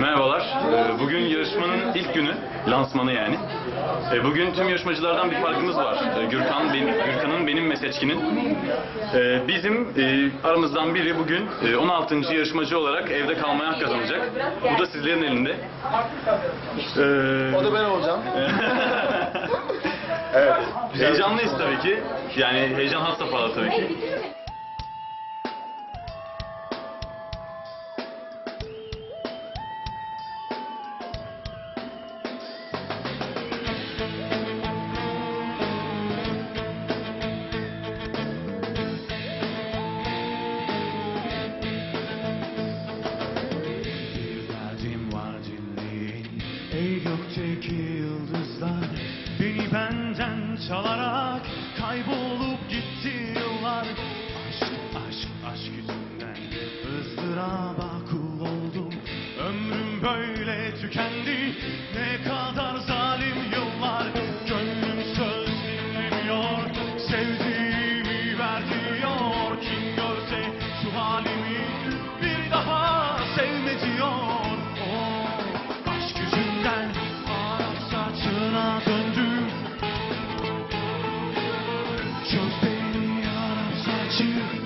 Merhabalar. Ee, Bugün yarışmanın ilk günü, lansmanı yani. Ee, Bugün tüm yarışmacılardan bir farkımız var. Ee, Gürkan, benim, Gürkan'ın, benim ve Seçkin'in. Bizim e, aramızdan biri bugün e, 16. yarışmacı olarak evde kalmaya hak kazanacak. Bu da sizlerin elinde. O da ben olacağım. evet. Heyecanlıyız tabii ki. Yani heyecan has safhada tabii ki. Gökteki yıldızlar. Beni benden çalarak Kaybolup Arap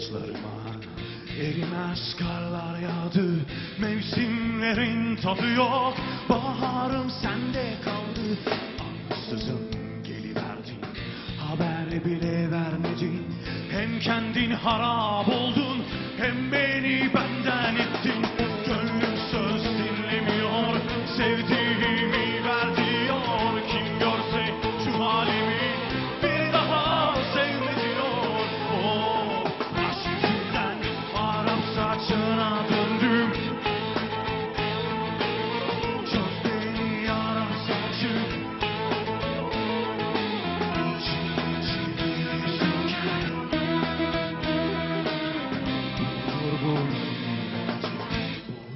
saçlarıma. Erimez karlar yağdı Mevsimlerin tadı yok. Baharım sende kaldı Ansızın geliverdin. Haber bile vermedin Hem kendin harap oldun saçına döndüm Çöz beni Arap saçı Çivi çivi söker Budur bunun ilacı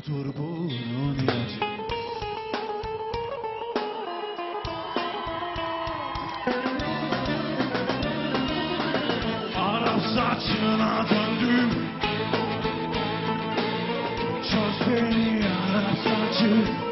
Budur bunun ilacı. Arap saçına döndüm Çöz beni Arap saçı